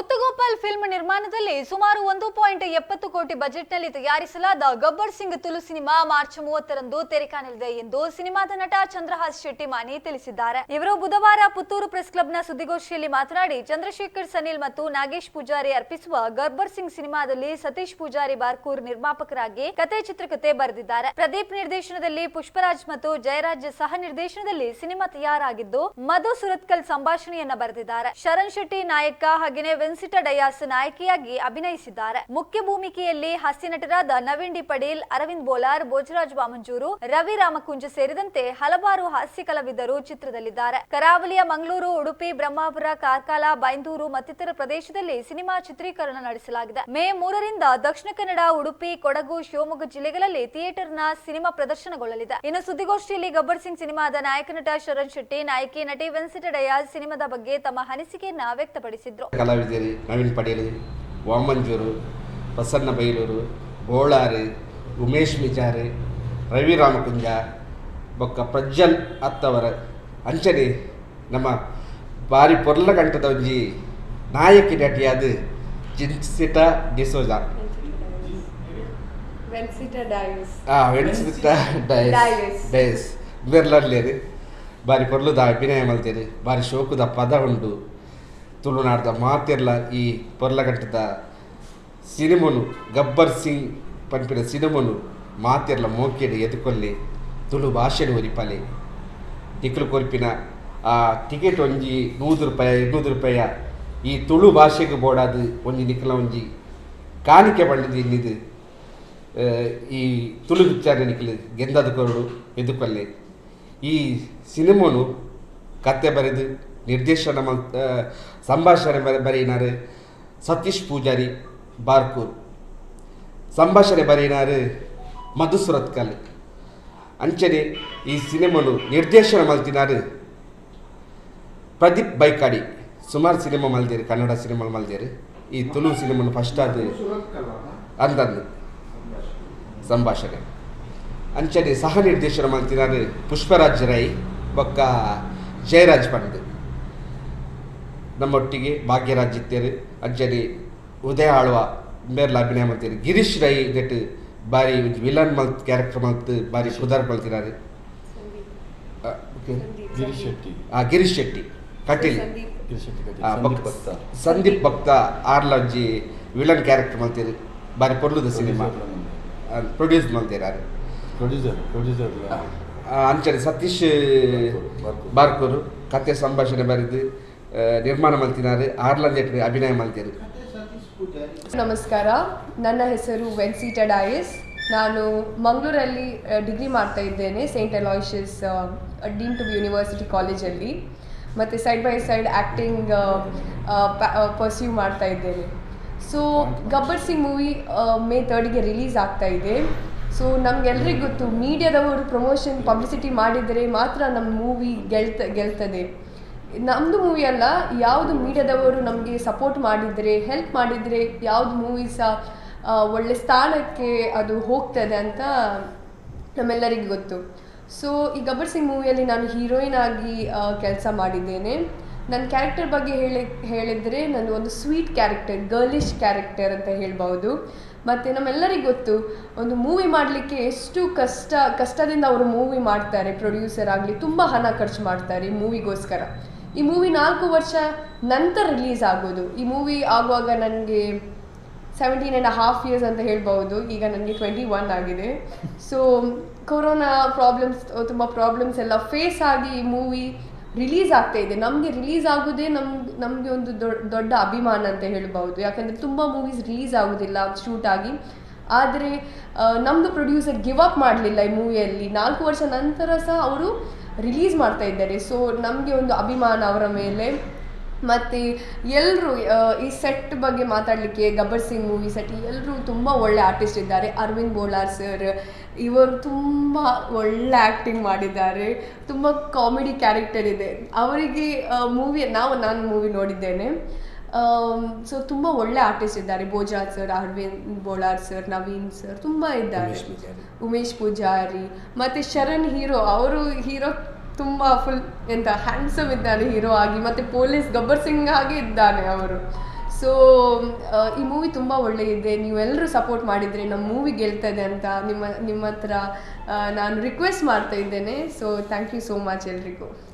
ಮುತ್ತುಗೋಪಾಲ್ film ನಿರ್ಮಾಣದಲ್ಲಿ ಸುಮಾರು ಒಂದು ಪಾಯಿಂಟ್ ಎಪ್ಪತ್ತು ಕೋಟಿ ಬಜೆಟ್ನಲ್ಲಿ ತಯಾರಿಸಲಾದ ಗಬ್ಬರ್ ಸಿಂಗ್ ತುಲು ಸಿನಿಮಾ ಮಾರ್ಚ್ ಮೂವತ್ತರಂದು ತೆರೆ ಕಾಣಲಿದೆ ಎಂದು ಸಿನಿಮಾದ ನಟ ಚಂದ್ರಹಾಸ್ ಶೆಟ್ಟಿ ಮಾನಿ ತಿಳಿಸಿದ್ದಾರೆ. ಇವರು ಬುಧವಾರ ಪುತ್ತೂರು ಪ್ರೆಸ್ ಕ್ಲಬ್ನ ಸುದ್ದಿಗೋಷ್ಠಿಯಲ್ಲಿ ಮಾತನಾಡಿ, ಚಂದ್ರಶೇಖರ್ ಸನಿಲ್ ಮತ್ತು ನಾಗೇಶ್ ಪೂಜಾರಿ ಅರ್ಪಿಸುವ ಗಬ್ಬರ್ ಸಿಂಗ್ ಸಿನಿಮಾದಲ್ಲಿ ಸತೀಶ್ ಪೂಜಾರಿ ಬಾರ್ಕೂರ್ ನಿರ್ಮಾಪಕರಾಗಿ ಕತೆ ಚಿತ್ರಕತೆ ಬರೆದಿದ್ದಾರೆ. ಪ್ರದೀಪ್ ನಿರ್ದೇಶನದಲ್ಲಿ ಪುಷ್ಪರಾಜ್ ಮತ್ತು ಜಯರಾಜ್ ಸಹ ನಿರ್ದೇಶನದಲ್ಲಿ ಸಿನಿಮಾ ತಯಾರಾಗಿದ್ದು, ಮಧು ಸುರತ್ಕಲ್ ಸಂಭಾಷಣೆಯನ್ನ ಬರೆದಿದ್ದಾರೆ. ಶರಣ್ ಶೆಟ್ಟಿ ನಾಯಕ ಹಾಗೆಯೇ ವೆನ್ಸಿಟಾ ಡಯಾಸ್ ನಾಯಕಿಯಾಗಿ ಅಭಿನಯಿಸಿದ್ದಾರೆ. ಮುಖ್ಯ ಭೂಮಿಕೆಯಲ್ಲಿ ಹಾಸ್ಯ ನಟರಾದ ನವೀನ್ ಡಿ ಪಡೇಲ್ ಅರವಿಂದ್ ಬೋಲಾರ್, ಭೋಜರಾಜ್ ಬಾಮಂಜೂರು, ರವಿ ರಾಮಕುಂಜ ಸೇರಿದಂತೆ ಹಲವಾರು ಹಾಸ್ಯ ಕಲಾವಿದರು ಚಿತ್ರದಲ್ಲಿದ್ದಾರೆ. ಕರಾವಳಿಯ ಮಂಗಳೂರು, ಉಡುಪಿ, ಬ್ರಹ್ಮಾಪುರ ಕಾರ್ಕಾಲ ಬೈಂದೂರು ಮತ್ತಿತರ ಪ್ರದೇಶದಲ್ಲಿ ಸಿನಿಮಾ ಚಿತ್ರೀಕರಣ ನಡೆಸಲಾಗಿದೆ. ಮೇ ಮೂರರಿಂದ ದಕ್ಷಿಣ ಕನ್ನಡ, ಉಡುಪಿ, ಕೊಡಗು, ಶಿವಮೊಗ್ಗ ಜಿಲ್ಲೆಗಳಲ್ಲಿ ಥಿಯೇಟರ್ನ ಸಿನಿಮಾ ಪ್ರದರ್ಶನಗೊಳ್ಳಲಿದೆ. ಇನ್ನು ಸುದ್ದಿಗೋಷ್ಠಿಯಲ್ಲಿ ಗಬ್ಬರ್ ಸಿಂಗ್ ಸಿನಿಮಾದ ನಾಯಕ ನಟ ಶರಣ್ ಶೆಟ್ಟಿ, ನಾಯಕಿ ನಟಿ ವೆನ್ಸಿಟ ಡಯಾಸ್ ಸಿನಿಮಾದ ಬಗ್ಗೆ ತಮ್ಮ ಅನಿಸಿಕೆಯನ್ನ ವ್ಯಕ್ತಪಡಿಸಿದ್ರು. ಕಲಾವಿದರು ನವೀನ್ ಪಟೇಲ್ ವಾಮಂಜೂರು ಪ್ರಸನ್ನ ಬೈಲೂರು ಬೋಳಾರಿ ಉಮೇಶ್ ಮಿಚಾರಿ ರವಿ ರಾಮಕುಂಜ ಬೊಕ್ಕ ಪ್ರಜ್ವಲ್ ಅತ್ತವರ ಅಂಚನೆ ನಮ್ಮ ಬಾರಿ ಪೊರ್ಲ ಕಂಠದ ಒಂಜಿ ನಾಯಕಿ ನಟಿಯಾದ ಜಿನ್ಸಿಟ ಡಿಸೋಜಾ. ಡೈಸ್ ಡಯಸ್. ಡೈಸ್ ಬೆರ್ಲರ್ಲೇರು ಬಾರಿ ಪೊರ್ಲುದ ಅಭಿನಯ ಮಲ್ತೇರಿ ಬಾರಿ ಶೋಕುದ ಪದ ಉಂಡು ತುಳುನಾಡ್ದ ಮಾತೆರ್ಲ ಈ ಪೊರ್ಲಗಂಟದ ಸಿನಿಮನು, ಗಬ್ಬರ್ ಸಿಂಗ್ ಪಂಪಿನ ಸಿನಿಮನು ಮಾತೆರ್ಲ ಮೋಕೆಡು ಎದುಕೊಲ್ಲಿ ತುಳು ಭಾಷೆಡು ಒರಿಪಲೆ ದಿಕ್ಕಲು ಕೊರಿಪಿನ, ಆ, ಟಿಕೆಟ್ ಒಂಜಿ ನೂರು ರೂಪಾಯಿ, ಇನ್ನೂರು ರೂಪಾಯ ಈ ತುಳು ಭಾಷೆಗೆ ಬೋಡಾದು ಒಂಜಿ ನಿಕ್ಲ ಒಂಜಿ ಕಾಣಿಕೆ ಬಂಡದು ಇನ್ನಿದು. ಈ ತುಳು ವಿಚಾರ ನಿಖಲು ಗೆಂದದ ಕೊರಡು ಎದುಕೊಲ್ಲೆ ಈ ಸಿನಿಮನು ಕತೆ ಬರೆದು ನಿರ್ದೇಶನ ಸಂಭಾಷಣೆ ಬರೆ ಬರೆಯಿನಾರು ಸತೀಶ್ ಪೂಜಾರಿ ಬಾರ್ಕೂರ್. ಸಂಭಾಷಣೆ ಬರೆಯಿನಾರು ಮಧುಸುರತ್ಕಲ್ ಅಂಚನೆ ಈ ಸಿನಿಮನು ನಿರ್ದೇಶನ ಮಲ್ತಿನಾರು ಪ್ರದೀಪ್ ಬೈಕಾಡಿ. ಸುಮಾರು ಸಿನಿಮಾ ಮಲ್ದೇರು ಕನ್ನಡ ಸಿನಿಮಾ ಮಲ್ದೇರು. ಈ ತುಳು ಸಿನಿಮನು ಫಸ್ಟ್ ಆದ ಅಂದಂದು ಸಂಭಾಷಣೆ. ಅಂಚನೆ ಸಹ ನಿರ್ದೇಶನ ಮಲ್ತಿನಾರು ಪುಷ್ಪರಾಜ್ ರೈ ಬೊಕ್ಕ ಜಯರಾಜ್ ಪಂಡ್ ನಮ್ಮೊಟ್ಟಿಗೆ ಭಾಗ್ಯರಾಜ್ ಇತ್ತೇರು ಅಂಚನೆ ಉದಯ ಆಳ್ವ ಮೇರ್ಲ ಅಭಿನಯ ಮಾಡ್ತೀರಿ ಗಿರೀಶ್ ರೈ ನೆಟ್ ಬಾರಿ ವಿಲನ್ ಮಲ್ತ್ ಕ್ಯಾರೆಕ್ಟರ್ ಮಲ್ತ್ ಬಾರಿ ಸುಧಾರ್ okay. ಗಿರೀಶ್ ಶೆಟ್ಟಿ. ಆ, ಗಿರೀಶ್ ಶೆಟ್ಟಿ. ಕಟೀಲ್. ಸಂದೀಪ್. ಗಿರೀಶ್ ಭಕ್ತ. ಭಕ್ತ. ಸಂದೀಪ್ ಭಕ್ತ ಆರ್ಲಂಜಿ ವಿಲನ್ ಕ್ಯಾರೆಕ್ಟರ್ ಮಲ್ತೀರಿ ಬಾರಿ ಪೊರ್ಲುದ ಸಿನಿಮಾ. ಪ್ರೊಡ್ಯೂಸ್ ಮಲ್ತೀರಾರು ಪ್ರೊಡ್ಯೂಸರ್ ಪ್ರೊಡ್ಯೂಸರ್ ಅಂಚನೆ ಸತೀಶ್ ಬಾರ್ಕೂರ್. ಬಾರ್ಕೂರು ಕತೆ ಸಂಭಾಷಣೆ ಬರೆದು ಆ, ಮಾಡ್ತಿದ್ದಾರೆ. ಆರ್ಲಾ ಆರ್ಲಂಜ್ ಅಭಿನಯ ಮಾಡ್ತೀರಿ ನಮಸ್ಕಾರ. ನನ್ನ ಹೆಸರು ವೆನ್ಸೀಟಾ ಡಾಯಿಸ್ ನಾನು ಮಂಗಳೂರಲ್ಲಿ ಡಿಗ್ರಿ ಮಾಡ್ತಾ ಇದ್ದೇನೆ saint Aloysius deem to university ಕಾಲೇಜಲ್ಲಿ. ಮತ್ತು side by side acting pursue ಮಾಡ್ತಾ ಇದ್ದೇನೆ. So Gabbar Singh movie May ತರ್ಡ್ಗೆ release ಆಗ್ತಾ ಇದೆ. ಸೊ ನಮಗೆಲ್ಲರಿಗೂ ಗೊತ್ತು ಮೀಡಿಯಾದವರು ಪ್ರಮೋಷನ್ ಪಬ್ಲಿಸಿಟಿ ಮಾಡಿದರೆ ಮಾತ್ರ ನಮ್ಮ ಮೂವಿ ಗೆಲ್ತ ಗೆಲ್ತದೆ. ನಮ್ಮದು ಮೂವಿ ಅಲ್ಲ, ಯಾವುದು ಮೀಡಿಯಾದವರು ನಮಗೆ ಸಪೋರ್ಟ್ ಮಾಡಿದರೆ ಹೆಲ್ಪ್ ಮಾಡಿದರೆ ಯಾವುದು ಸಹ ಒಳ್ಳೆ ಸ್ಥಾನಕ್ಕೆ ಅದು ಹೋಗ್ತದೆ ಅಂತ ನಮ್ಮೆಲ್ಲರಿಗೆ ಗೊತ್ತು. ಸೊ ಈ ಗಬ್ಬರ್ ಸಿಂಗ್ ಮೂವಿಯಲ್ಲಿ ನಾನು ಹೀರೋಯಿನ್ ಆಗಿ ಕೆಲಸ ಮಾಡಿದ್ದೇನೆ. ನನ್ನ ಕ್ಯಾರೆಕ್ಟರ್ ಬಗ್ಗೆ ಹೇಳಿ, ಹೇಳಿದರೆ ನಾನು ಒಂದು ಸ್ವೀಟ್ ಕ್ಯಾರೆಕ್ಟರ್ ಗರ್ಲಿಶ್ ಕ್ಯಾರೆಕ್ಟರ್ ಅಂತ ಹೇಳ್ಬೋದು ಮತ್ತು ನಮ್ಮೆಲ್ಲರಿಗೂ ಗೊತ್ತು, ಒಂದು ಮೂವಿ ಮಾಡಲಿಕ್ಕೆ ಎಷ್ಟು ಕಷ್ಟ, ಕಷ್ಟದಿಂದ ಅವರು ಮೂವಿ ಮಾಡ್ತಾರೆ ಪ್ರೊಡ್ಯೂಸರ್ ಆಗಲಿ, ತುಂಬ ಹಣ ಖರ್ಚು ಮಾಡ್ತಾರೆ ಮೂವಿಗೋಸ್ಕರ ಈ ಮೂವಿ ನಾಲ್ಕು ವರ್ಷ ನಂತರ ರಿಲೀಸ್ ಆಗೋದು. ಈ ಮೂವಿ ಆಗುವಾಗ ನನಗೆ ಸೆವೆಂಟೀನ್ ಆ್ಯಂಡ್ ಹಾಫ್ ಇಯರ್ಸ್ ಅಂತ ಹೇಳ್ಬೋದು ಈಗ ನನಗೆ ಟ್ವೆಂಟಿ ಒನ್ ಆಗಿದೆ. ಸೊ ಕೊರೋನಾ ಪ್ರಾಬ್ಲಮ್ಸ್ ತುಂಬ ಪ್ರಾಬ್ಲಮ್ಸ್ ಎಲ್ಲ ಫೇಸ್ ಆಗಿ ಈ ಮೂವಿ ರಿಲೀಸ್ ಆಗ್ತಾ ಇದೆ. ನಮಗೆ ರಿಲೀಸ್ ಆಗೋದೇ ನಮ್ಗೆ ನಮಗೆ ಒಂದು ದೊಡ್ಡ ದೊಡ್ಡ ಅಭಿಮಾನ ಅಂತ ಹೇಳ್ಬೋದು ಯಾಕಂದರೆ ತುಂಬ ಮೂವೀಸ್ ರಿಲೀಸ್ ಆಗೋದಿಲ್ಲ ಶೂಟ್ ಆಗಿ. ಆದರೆ ನಮ್ಮದು ಪ್ರೊಡ್ಯೂಸರ್ ಗಿವ್ ಅಪ್ ಮಾಡಲಿಲ್ಲ ಈ ಮೂವಿಯಲ್ಲಿ ನಾಲ್ಕು ವರ್ಷ ನಂತರ ಸಹ ಅವರು ರಿಲೀಸ್ ಮಾಡ್ತಾ ಇದ್ದಾರೆ. ಸೊ ನಮಗೆ ಒಂದು ಅಭಿಮಾನ ಅವರ ಮೇಲೆ. ಮತ್ತು ಎಲ್ಲರೂ ಈ ಸೆಟ್ ಬಗ್ಗೆ ಮಾತಾಡಲಿಕ್ಕೆ ಗಬ್ಬರ್ ಸಿಂಗ್ ಮೂವಿ ಸೆಟ್ ಎಲ್ಲರೂ ತುಂಬ ಒಳ್ಳೆ ಆರ್ಟಿಸ್ಟ್ ಇದ್ದಾರೆ. ಅರವಿಂದ್ ಬೋಲಾರ್ ಸರ್ ಇವರು ತುಂಬ ಒಳ್ಳೆ ಆ್ಯಕ್ಟಿಂಗ್ ಮಾಡಿದ್ದಾರೆ. ತುಂಬ ಕಾಮಿಡಿ ಕ್ಯಾರೆಕ್ಟರ್ ಇದೆ. ಅವರಿಗೆ ಮೂವಿ ನಾವು, ನಾನು ಮೂವಿ ನೋಡಿದ್ದೇನೆ. ಸೊ ತುಂಬ ಒಳ್ಳೆ ಆರ್ಟಿಸ್ಟ್ ಇದ್ದಾರೆ. Bhojaraj sir Aravind Bolar sir Naveen sir ತುಂಬ ಇದ್ದಾರೆ. ಉಮೇಶ್ ಪೂಜಾರಿ. ಮತ್ತೆ ಶರಣ್ ಹೀರೋ ಅವರು ಹೀರೋ ತುಂಬ ಫುಲ್ ಎಂತ ಹ್ಯಾಂಡ್ಸಮ್ ಇದ್ದಾರೆ ಹೀರೋ ಆಗಿ. ಮತ್ತು ಪೊಲೀಸ್ ಗಬ್ಬರ್ ಸಿಂಗ್ ಆಗಿ ಇದ್ದಾನೆ ಅವರು. ಸೊ ಈ ಮೂವಿ ತುಂಬ ಒಳ್ಳೆಯಿದೆ ನೀವೆಲ್ಲರೂ ಸಪೋರ್ಟ್ ಮಾಡಿದರೆ ನಮ್ಮ ಮೂವಿ ಗೆಲ್ತದೆ ಅಂತ ನಿಮ್ಮ ನಿಮ್ಮ ಹತ್ರ ನಾನು ರಿಕ್ವೆಸ್ಟ್ ಮಾಡ್ತಾ ಇದ್ದೇನೆ. So thank you so much ಎಲ್ರಿಗೂ.